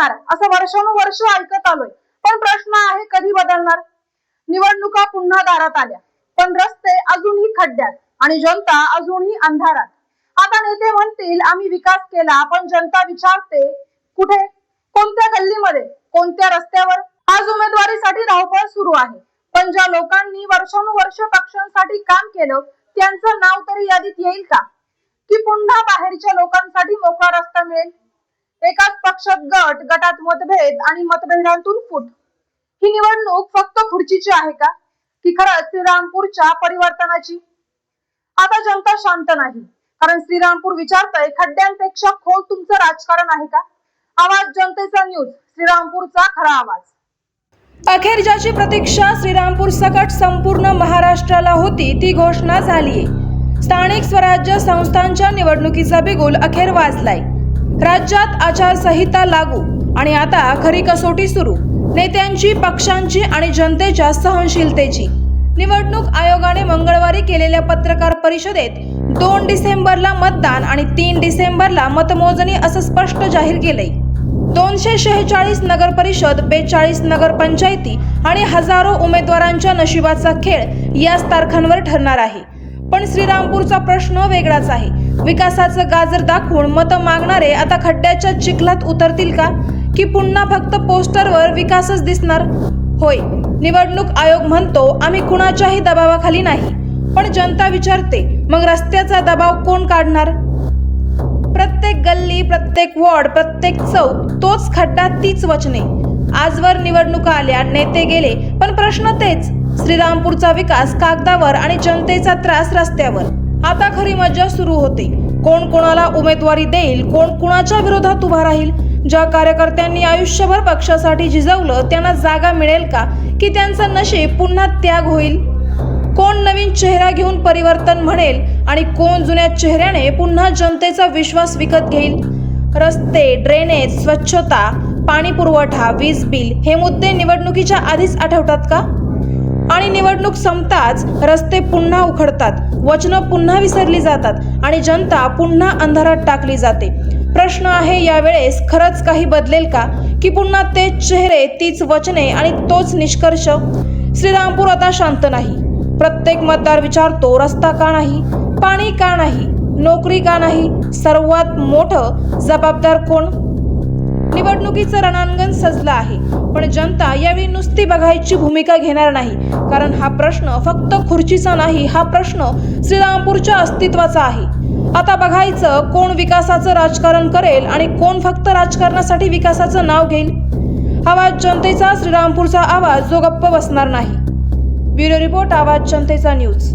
बदलणार. असं वर्षानुवर्ष ऐकत आलोय. पण प्रश्न आहे कधी बदलणार? निवडणुका पुन्हा दारात आल्या. पण रस्ते अजूनही खड्ड्यात आणि जनता अजूनही अंधारात. आता नेते म्हणतील आम्ही विकास केला पण जनता विचारते कुठे? कोणत्या गल्लीमध्ये? कोणत्या रस्त्यावर? आज उमेदवारीसाठी धावपळ सुरू आहे. पण ज्या लोकांनी वर्षानुवर्ष पक्षांसाठी काम केलं त्यांचं नाव तरी यादीत येईल का? की पुन्हा बाहेरच्या लोकांसाठी मोकळा रस्ता मिळेल? एकाच पक्षात गट गटात मतभेद आणि मतभेदांतून फूट. ही निवडणूक फक्त खुर्चीची आहे का? की खरंच श्रीरामपूरच्या परिवर्तनाची? आता जनता शांत नाही. कारण श्रीरामपूर विचारतय खड्ड्यांपेक्षा खोल तुमचं राजकारण आहे का? आवाज जनतेचा न्यूज श्रीरामपूरचा खरा आवाज. अखेर ज्याची प्रतीक्षा श्रीरामपूर सकट संपूर्ण महाराष्ट्राला होती ती घोषणा झालीये. स्थानिक स्वराज्य संस्थांच्या निवडणुकीचा बिगुल अखेर वाजलाय. राज्यात आचारसंहिता लागू आणि आता खरी कसोटी सुरू. नेत्यांची पक्षांची आणि जनतेच्या सहनशीलतेची. निवडणूक आयोगाने मंगळवारी केलेल्या पत्रकार परिषदेत दोन डिसेंबरला मतदान आणि तीन डिसेंबरला मतमोजणी असं स्पष्ट जाहीर केलंय. दोनशे शेहेचाळीस नगर परिषद बेचाळीस नगर पंचायती आणि हजारो उमेदवारांच्या नशिबाचा खेळ याच तारखांवर ठरणार आहे. पण श्रीरामपूरचा प्रश्न वेगळाच आहे. विकासाचं गाजर दाखवून मतं मागणारे आता खड्ड्याच्या चिखलात उतरतील का? की पुन्हा फक्त पोस्टरवर विकासच दिसणार? होय निवडणूक आयोग म्हणतो आम्ही कुणाच्याही दबावाखाली नाही. पण जनता विचारते मग रस्त्याचा दबाव कोण काढणार? प्रत्येक गल्ली प्रत्येक वॉर्ड प्रत्येक चौक तोच खड्डा तीच वचने. आजवर निवडणुका आल्या नेते गेले पण प्रश्न तेच. श्रीरामपूरचा विकास कागदावर आणि जनतेचा त्रास रस्त्यावर. आता खरी मज्जा सुरू होते. कोण कोणाला उमेदवारी देईल कोण कुणाच्या विरोधात उभा राहील? ज्या कार्यकर्त्यांनी आयुष्यभर पक्षासाठी झिजवलं त्यांना जागा मिळेल का? की त्यांचं नशीब पुन्हा त्याग होईल? कोण नवीन चेहरा घेऊन परिवर्तन म्हणेल आणि कोण जुन्या चेहऱ्याने पुन्हा जनतेचा विश्वास विकत घेईल? रस्ते ड्रेनेज स्वच्छता पाणी पुरवठा वीज बिल हे मुद्दे निवडणुकीच्या आधीच आठवतात का? आणि निवडणूक संपताच रस्ते पुन्हा उखडतात. वचनं पुन्हा विसरली जातात आणि जनता पुन्हा अंधारात टाकली जाते. प्रश्न आहे यावेळेस खरंच काही बदलेल का? की पुन्हा तेच चेहरे तीच वचने आणि तोच निष्कर्ष? श्रीरामपूर आता शांत नाही. प्रत्येक मतदार विचारतो रस्ता का नाही? पाणी का नाही? नोकरी का नाही? सर्वात मोठं जबाबदार कोण? निवडणुकीचं रणांगण सजलं आहे. पण जनता यावेळी नुसती बघायची भूमिका घेणार नाही. कारण हा प्रश्न फक्त खुर्चीचा नाही हा प्रश्न श्रीरामपूरच्या अस्तित्वाचा आहे. आता बघायचं कोण विकासाचं राजकारण करेल आणि कोण फक्त राजकारणासाठी विकासाचं नाव घेईल? आवाज जनतेचा श्रीरामपूरचा आवाज जो गप्प बसणार नाही. ब्युरो रिपोर्ट आवाज जनतेचा न्यूज.